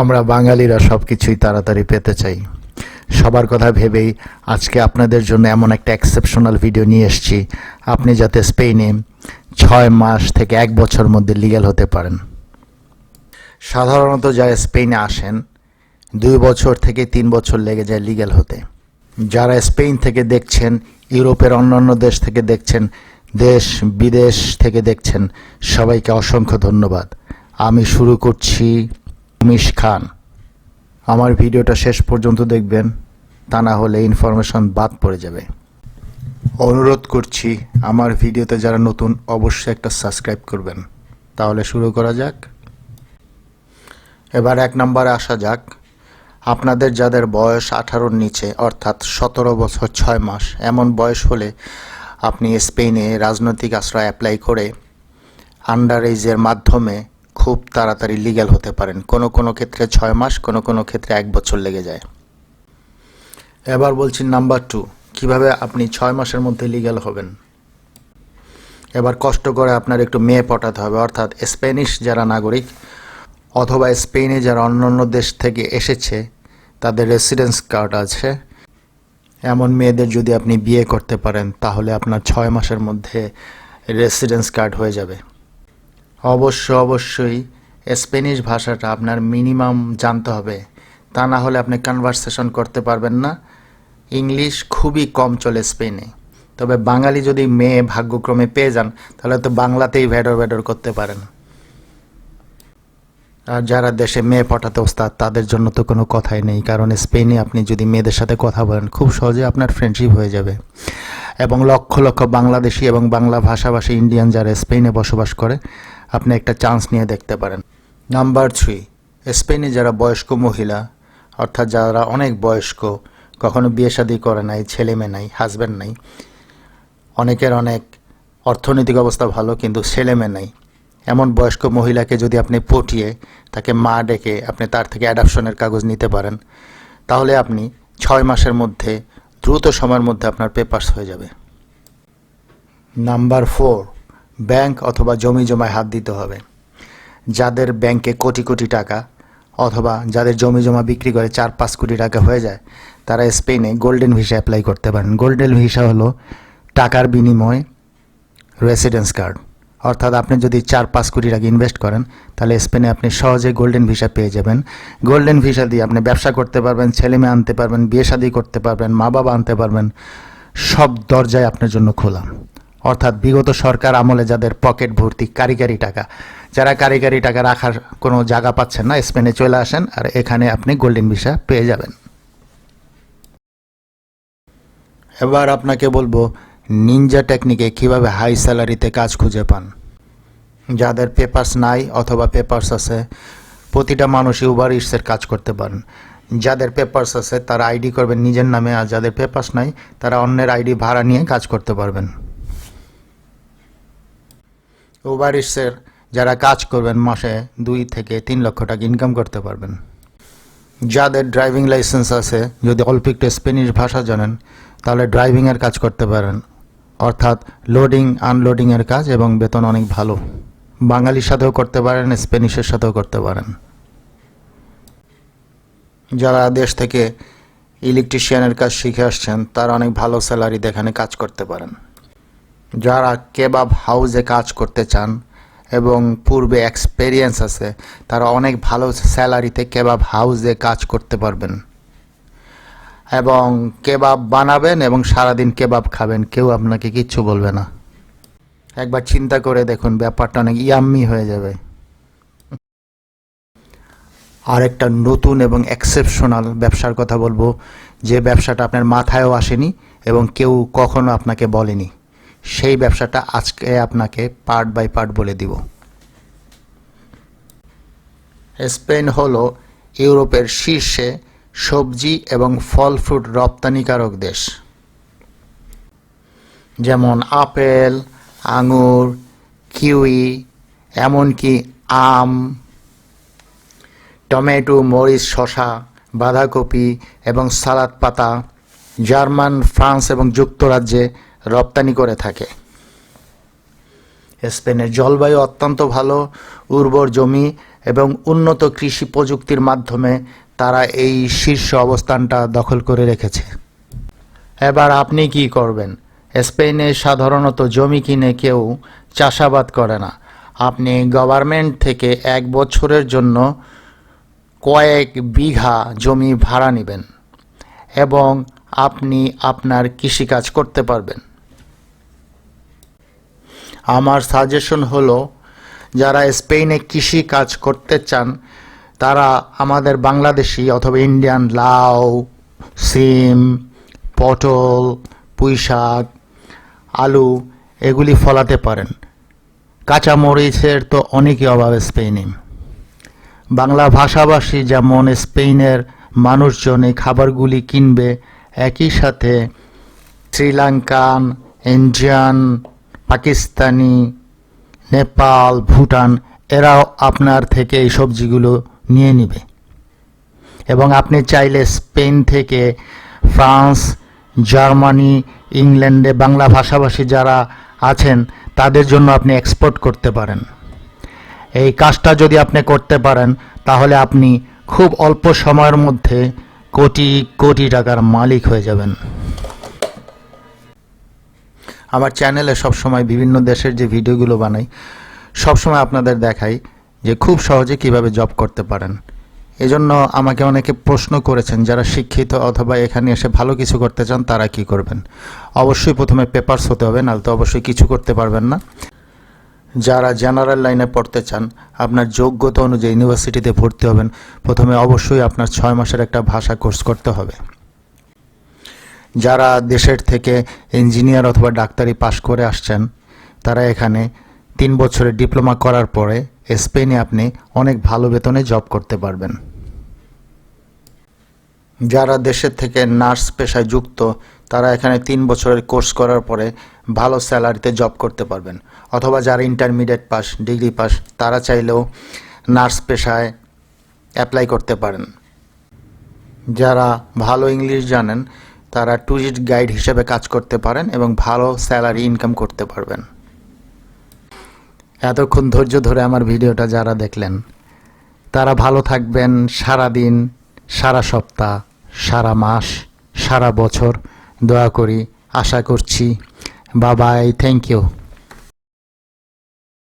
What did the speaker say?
আমরা বাঙালিরা সব কিছুই তাড়াতাড়ি পেতে চাই। সবার কথা ভেবেই আজকে আপনাদের জন্য এমন একটা এক্সেপশনাল ভিডিও নিয়ে এসেছি। আপনি যাতে স্পেনে ছয় মাস থেকে এক বছর মধ্যে লিগ্যাল হতে পারেন। সাধারণত যারা স্পেনে আসেন, দুই বছর থেকে তিন বছর লেগে যায় লিগ্যাল হতে। যারা স্পেন থেকে দেখছেন, ইউরোপের অন্যান্য দেশ থেকে দেখছেন, দেশ বিদেশ থেকে দেখছেন, সবাইকে অসংখ্য ধন্যবাদ। আমি শুরু করছি উমিশ খান। আমার ভিডিওটা শেষ পর্যন্ত দেখবেন, তা না হলে ইনফরমেশন বাদ পড়ে যাবে। অনুরোধ করছি, আমার ভিডিওতে যারা নতুন, অবশ্যই একটা সাবস্ক্রাইব করবেন। তাহলে শুরু করা যাক। এবার এক নম্বরে আসা যাক। আপনাদের যাদের বয়স আঠারোর নিচে, অর্থাৎ সতেরো বছর ছয় মাস, এমন বয়স হলে আপনি স্পেনে রাজনৈতিক আশ্রয় অ্যাপ্লাই করে আন্ডার এজের মাধ্যমে খুব তাড়াতাড়ি লিগ্যাল হতে পারেন। কোনো কোনো ক্ষেত্রে ছয় মাস, কোনো কোনো ক্ষেত্রে এক বছর লেগে যায়। এবার বলছি নাম্বার টু কীভাবে আপনি ছয় মাসের মধ্যে লিগ্যাল হবেন? এবার কষ্ট করে আপনার একটু মেয়ে পটাতে হবে, অর্থাৎ স্প্যানিশ যারা নাগরিক অথবা স্পেনে যারা অন্য অন্য দেশ থেকে এসেছে, তাদের রেসিডেন্স কার্ড আছে। এমন মেয়েদের যদি আপনি বিয়ে করতে পারেন, তাহলে আপনার ছয় মাসের মধ্যে রেসিডেন্স কার্ড হয়ে যাবে। অবশ্য, অবশ্যই স্প্যানিশ ভাষাটা আপনার মিনিমাম জানতে হবে। তা না হলে আপনি কনভারসেশন করতে পারবেন না। ইংলিশ খুবই কম চলে স্পেনে। তবে বাঙালি যদি মেয়ে ভাগ্যক্রমে পেয়ে যান, তাহলে তো বাংলাতেই ভেডর ভেডর করতে পারেন। আর যারা দেশে মেয়ে পটাতে ওস্তাদ, তাদের জন্য তো কোনো কথাই নেই। কারণ স্পেনে আপনি যদি মেয়েদের সাথে কথা বলেন, খুব সহজে আপনার ফ্রেন্ডশিপ হয়ে যাবে। এবং লক্ষ লক্ষ বাংলাদেশি এবং বাংলা ভাষাভাষী ইন্ডিয়ান যারা স্পেনে বসবাস করে আপনি একটা চান্স নিয়ে দেখতে পারেন। নাম্বার থ্রি স্পেনে যারা বয়স্ক মহিলা, অর্থাৎ যারা অনেক বয়স্ক, কখনো বিয়ে শাদী করে নাই, ছেলে মেয়ে নাই হাজব্যান্ড নাই, অনেকের অনেক অর্থনৈতিক অবস্থা ভালো কিন্তু ছেলে মেয়ে নাই। এমন বয়স্ক মহিলাকে যদি আপনি পটিয়ে তাকে মা ডেকে আপনি তার থেকে অ্যাডাপশনের কাগজ নিতে পারেন, তাহলে আপনি ছয় মাসের মধ্যে, দ্রুত সময়ের মধ্যে আপনার পেপার্স হয়ে যাবে। নাম্বার ফোর ব্যাংক অথবা জমি জমায় হাত দিতে হবে। যাদের ব্যাংকে কোটি কোটি টাকা অথবা যাদের জমি জমা বিক্রি করে চার পাঁচ কোটি টাকা হয়ে যায়, তারা স্পেনে গোল্ডেন ভিসা অ্যাপ্লাই করতে পারেন। গোল্ডেন ভিসা হলো টাকার বিনিময়ে রেসিডেন্স কার্ড। অর্থাৎ আপনি যদি চার পাঁচ কোটি টাকা ইনভেস্ট করেন, তাহলে স্পেনে আপনি সহজে গোল্ডেন ভিসা পেয়ে যাবেন। গোল্ডেন ভিসা দিয়ে আপনি ব্যবসা করতে পারবেন, ছেলে মেয়ে আনতে পারবেন, বিয়ে শাদি করতে পারবেন, মা বাবা আনতে পারবেন, সব দরজায় আপনার জন্য খোলা। অর্থাৎ বিগত সরকার আমলে যাদের পকেট ভর্তি কারিগরি টাকা, যারা কারিগরি টাকা রাখার কোনো জায়গা পাচ্ছেন না, স্পেনে চলে আসেন আর এখানে আপনি গোল্ডেন ভিসা পেয়ে যাবেন। এবার আপনাকে বলব, নিনজা টেকনিকে কীভাবে হাই স্যালারিতে কাজ খুঁজে পান? যাদের পেপার্স নাই অথবা পেপার্স আছে, প্রতিটা মানুষই উবার ইটসের কাজ করতে পারেন। যাদের পেপার্স আছে, তারা আইডি করবেন নিজের নামে, আর যাদের পেপার্স নাই, তারা অন্যের আইডি ভাড়া নিয়ে কাজ করতে পারবেন। উবার ইটসের যারা কাজ করবেন মাসে দুই থেকে তিন লক্ষ টাকা ইনকাম করতে পারবেন। যাদের ড্রাইভিং লাইসেন্স আছে, যদি অল্প একটু স্পেনিশ ভাষা জানেন, তাহলে ড্রাইভিংয়ের কাজ করতে পারেন। অর্থাৎ লোডিং আনলোডিংয়ের কাজ এবং বেতন অনেক ভালো। বাঙালির সাথেও করতে পারেন স্পেনিশের সাথেও করতে পারেন। যারা দেশ থেকে ইলেকট্রিশিয়ানের কাজ শিখে আসছেন, তারা অনেক ভালো স্যালারি এখানে কাজ করতে পারেন। যারা কেবাব হাউসে কাজ করতে চান এবং পূর্বে এক্সপেরিয়েন্স আছে, তারা অনেক ভালো স্যালারিতে কেবাব হাউসে কাজ করতে পারবেন। এবং কেবাব বানাবেন এবং সারাদিন কেবাব খাবেন, কেউ আপনাকে কিচ্ছু বলবে না। একবার চিন্তা করে দেখুন, ব্যাপারটা অনেক ইয়াম্মি হয়ে যাবে। আর একটা নতুন এবং এক্সেপশনাল ব্যবসার কথা বলব, যে ব্যবসাটা আপনার মাথায়ও আসেনি এবং কেউ কখনো আপনাকে বলেনি। সেই ব্যবসাটা আজকে আপনাকে পার্ট বাই পার্ট বলে দিব। স্পেন হলো ইউরোপের শীর্ষে সবজি এবং ফল ফ্রুট রপ্তানিকারক দেশ। যেমন আপেল, আঙুর, কিউই, এমনকি আম, টমেটো, মরিচ শশা বাঁধাকপি এবং সালাদ পাতা জার্মান, ফ্রান্স এবং যুক্তরাজ্যে রপ্তানি করে থাকে। স্পেনের জলবায়ু অত্যন্ত ভালো, উর্বর জমি এবং উন্নত কৃষি প্রযুক্তির মাধ্যমে তারা এই শীর্ষ অবস্থানটা দখল করে রেখেছে। এবার আপনি কি করবেন? স্পেনে সাধারণত জমি কিনে কেউ চাষাবাদ করে না। আপনি গভর্নমেন্ট থেকে এক বছরের জন্য কয়েক বিঘা জমি ভাড়া নেবেন এবং আপনি আপনার কৃষিকাজ করতে পারবেন। আমার সাজেশন হলো, যারা স্পেনে কৃষি কাজ করতে চান, তারা আমাদের বাংলাদেশি অথবা ইন্ডিয়ান লাউ, সিম, পটল পুঁই শাক আলু, এগুলি ফলাতে পারেন। কাঁচামরিচের তো অনেকই অভাব স্পেনে বাংলা ভাষাভাষী যেমন স্পেনের মানুষজন এই খাবারগুলি কিনবে, একই সাথে Sri Lankan, Indian Pakistani, Nepal, Bhutan, এরাও আপনার থেকে এই সবজিগুলো নিয়ে নিবে। এবং আপনি চাইলে স্পেন থেকে ফ্রান্স, জার্মানি, ইংল্যান্ডে বাংলা ভাষাভাষী যারা আছেন, তাদের জন্য আপনি এক্সপোর্ট করতে পারেন। এই কাজটা যদি আপনি করতে পারেন, তাহলে আপনি খুব অল্প সময়ের মধ্যে কোটি কোটি টাকার মালিক হয়ে যাবেন। আমার চ্যানেলে সবসময় বিভিন্ন দেশের যে ভিডিওগুলো বানাই, সবসময় আপনাদের দেখাই যে খুব সহজে কীভাবে জব করতে পারেন। এজন্য আমাকে অনেকে প্রশ্ন করেছেন, যারা শিক্ষিত অথবা এখানে এসে ভালো কিছু করতে চান, তারা কি করবেন? অবশ্যই প্রথমে পেপারস হতে হবে, নাহলে তো অবশ্যই কিছু করতে পারবেন না। যারা জেনারেল লাইনে পড়তে চান, আপনার যোগ্যতা অনুযায়ী ইউনিভার্সিটিতে ভর্তি হবেন, প্রথমে অবশ্যই আপনার ছয় মাসের একটা ভাষা কোর্স করতে হবে। যারা দেশের থেকে ইঞ্জিনিয়ার অথবা ডাক্তারি পাশ করে আসছেন, তারা এখানে তিন বছরের ডিপ্লোমা করার পরে স্পেনে আপনি অনেক ভালো বেতনে জব করতে পারবেন। যারা দেশের থেকে নার্স পেশায় যুক্ত, তারা এখানে তিন বছরের কোর্স করার পরে ভালো স্যালারিতে জব করতে পারবেন। অথবা যারা ইন্টারমিডিয়েট পাস, ডিগ্রি পাস, তারা চাইলেও নার্স পেশায় অ্যাপ্লাই করতে পারেন। যারা ভালো ইংলিশ জানেন তারা ট্যুরিস্ট গাইড হিসেবে কাজ করতে পারেন এবং ভালো স্যালারি ইনকাম করতে পারবেন। এতক্ষণ ধৈর্য ধরে আমার ভিডিওটা যারা দেখলেন, তারা ভালো থাকবেন সারা দিন সারা সপ্তাহ, সারা মাস, সারা বছর। দোয়া করি, আশা করছি। বাবাই থ্যাংক ইউ